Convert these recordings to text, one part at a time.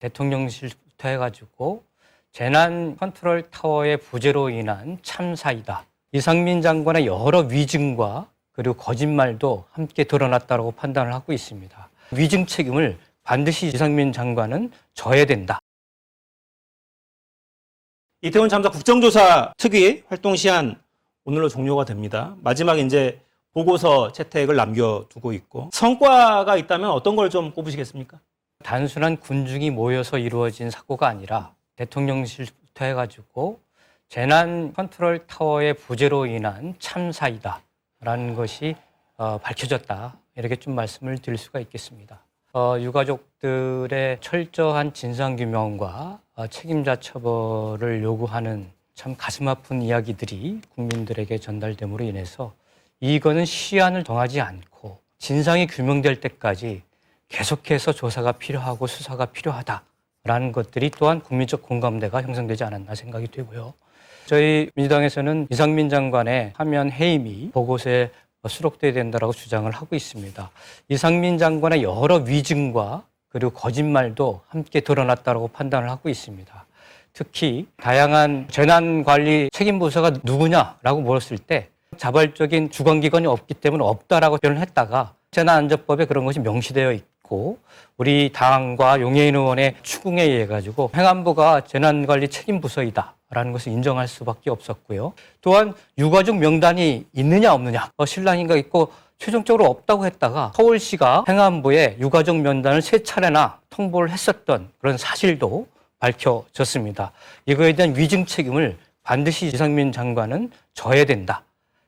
대통령실 부터 해가지고 재난 컨트롤 타워의 부재로 인한 참사이다. 이상민 장관의 여러 위증과 그리고 거짓말도 함께 드러났다고 판단을 하고 있습니다. 위증 책임을 반드시 이상민 장관은 져야 된다. 이태원 참사 국정조사 특위 활동 시한 오늘로 종료가 됩니다. 마지막 이제 보고서 채택을 남겨두고 있고 성과가 있다면 어떤 걸 좀 꼽으시겠습니까? 단순한 군중이 모여서 이루어진 사고가 아니라 대통령실부터 해가지고 재난 컨트롤 타워의 부재로 인한 참사이다라는 것이 어, 밝혀졌다 이렇게 좀 말씀을 드릴 수가 있겠습니다. 어, 유가족들의 철저한 진상 규명과 어, 책임자 처벌을 요구하는 참 가슴 아픈 이야기들이 국민들에게 전달됨으로 인해서 이거는 시한을 정하지 않고 진상이 규명될 때까지 계속해서 조사가 필요하고 수사가 필요하다라는 것들이 또한 국민적 공감대가 형성되지 않았나 생각이 되고요. 저희 민주당에서는 이상민 장관의 하면 해임이 보고서에 수록돼야 된다라고 주장을 하고 있습니다. 이상민 장관의 여러 위증과 그리고 거짓말도 함께 드러났다고 판단을 하고 있습니다. 특히 다양한 재난관리 책임부서가 누구냐라고 물었을 때 자발적인 주관기관이 없기 때문에 없다라고 표현했다가 재난안전법에 그런 것이 명시되어 있고 우리 당과 용해인 의원의 추궁에 의해 가지고 행안부가 재난관리 책임 부서이다 라는 것을 인정할 수밖에 없었고요. 또한 유가족 명단이 있느냐 없느냐 어, 신랑인가 있고 최종적으로 없다고 했다가 서울시가 행안부에 유가족 명단을 세 차례나 통보를 했었던 그런 사실도 밝혀졌습니다. 이거에 대한 위증 책임을 반드시 이상민 장관은 져야 된다.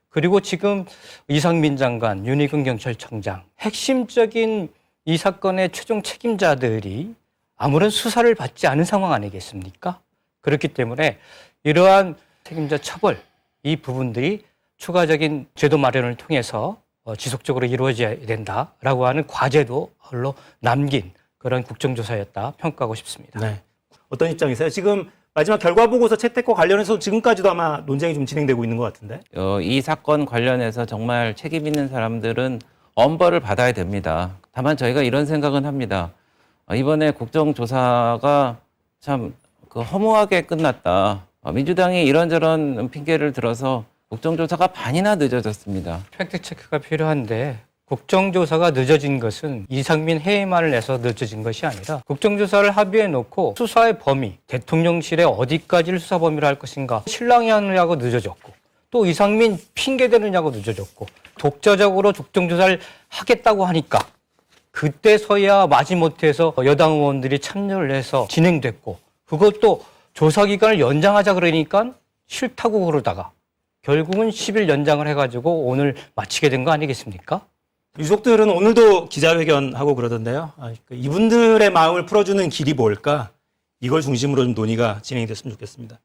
그리고 지금 이상민 장관, 윤희근 경찰청장 핵심적인 이 사건의 최종 책임자들이 아무런 수사를 받지 않은 상황 아니겠습니까? 그렇기 때문에 이러한 책임자 처벌 이 부분들이 추가적인 제도 마련을 통해서 어, 지속적으로 이루어져야 된다라고 하는 과제도 홀로 남긴 그런 국정조사였다 평가하고 싶습니다. 네. 어떤 입장이세요? 지금 마지막 결과 보고서 채택과 관련해서 지금까지도 아마 논쟁이 좀 진행되고 있는 것 같은데. 어, 이 사건 관련해서 정말 책임 있는 사람들은 엄벌을 받아야 됩니다. 다만 저희가 이런 생각은 합니다. 어, 이번에 국정조사가 참 그 허무하게 끝났다. 어, 민주당이 이런저런 핑계를 들어서 국정조사가 반이나 늦어졌습니다. 팩트 체크가 필요한데 국정조사가 늦어진 것은 이상민 해임안을 내서 늦어진 것이 아니라 국정조사를 합의해 놓고 수사의 범위, 대통령실에 어디까지를 수사 범위로 할 것인가 신랑이 하느냐고 늦어졌고 또 이상민 핑계 대느냐고 늦어졌고 독자적으로 국정조사를 하겠다고 하니까 그때서야 마지못해서 여당 의원들이 참여를 해서 진행됐고 그것도 조사 기간을 연장하자 그러니까 싫다고 그러다가 결국은 10일 연장을 해가지고 오늘 마치게 된 거 아니겠습니까? 유족들은 오늘도 기자회견하고 그러던데요. 아, 그 이분들의 마음을 풀어주는 길이 뭘까? 이걸 중심으로 좀 논의가 진행이 됐으면 좋겠습니다.